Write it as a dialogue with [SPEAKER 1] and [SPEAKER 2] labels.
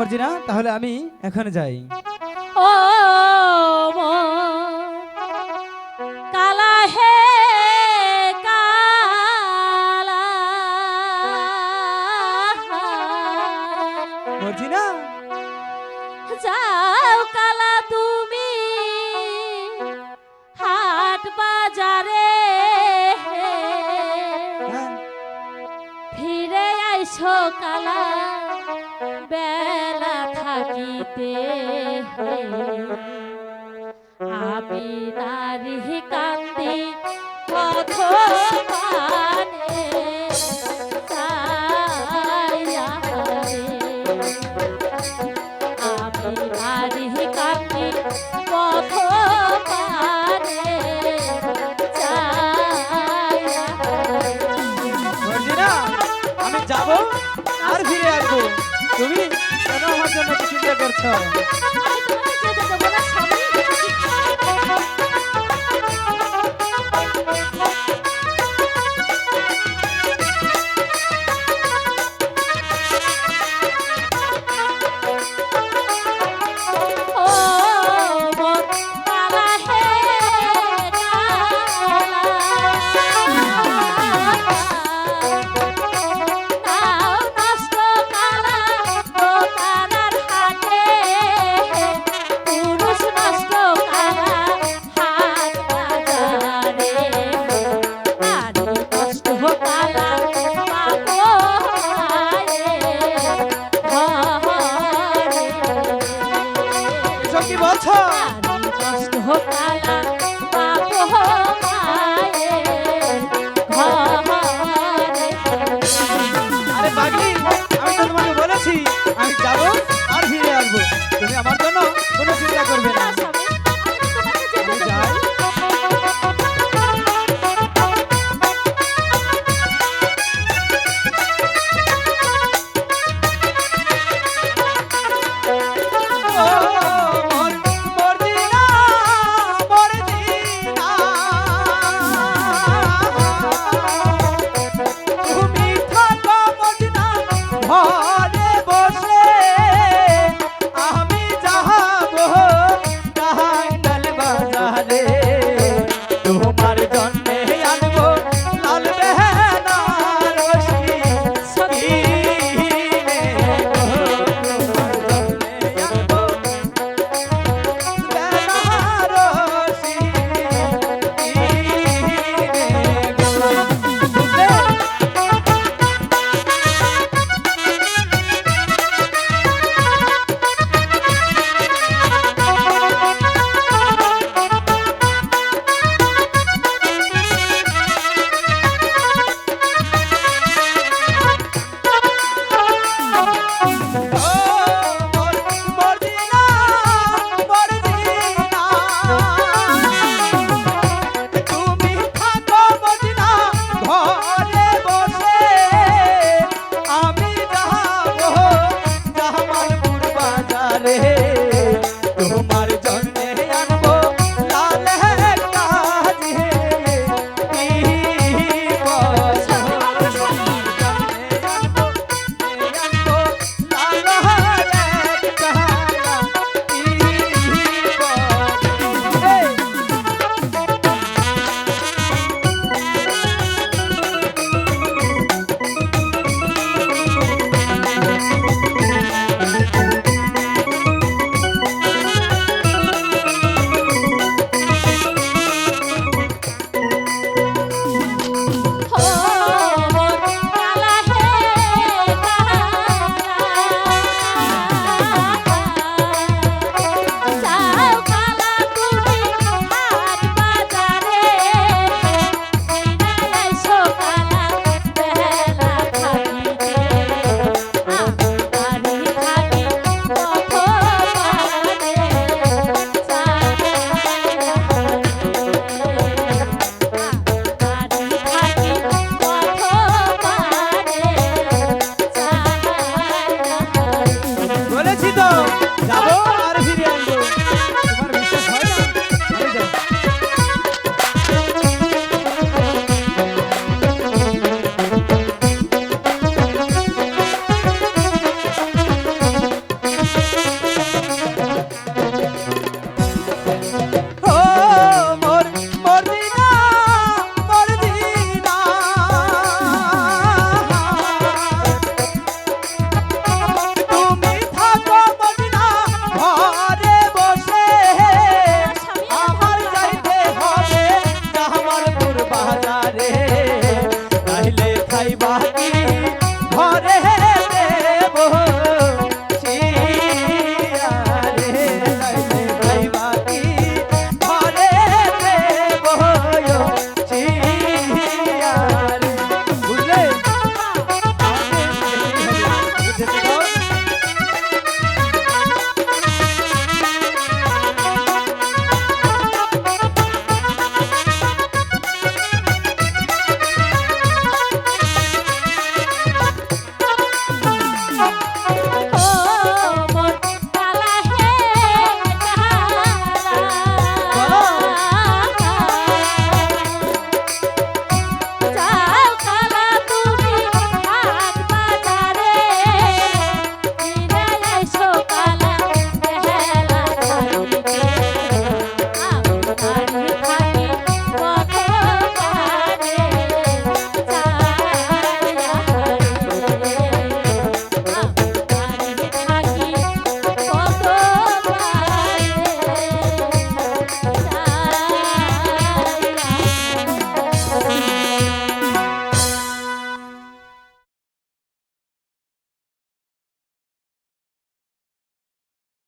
[SPEAKER 1] মর্জিনা তাহলে আমি এখন যাই।
[SPEAKER 2] ও কালা হে কালা।
[SPEAKER 1] মর্জিনা
[SPEAKER 2] যাও কালা তুমি হাট বাজারে।
[SPEAKER 1] হ্যাঁ,
[SPEAKER 2] ফিরে আইসো কালা থাকিতে আমি নারী কান্দি পথ রে। আমি নারী কান্দি পথ পানে চাইয়া রে।
[SPEAKER 1] মর্জিনা আমি যাব আর ফিরে আসব তুমি কেন আমার জন্য চিন্তা করছ? কি বলছো
[SPEAKER 2] নারী নষ্ট কালা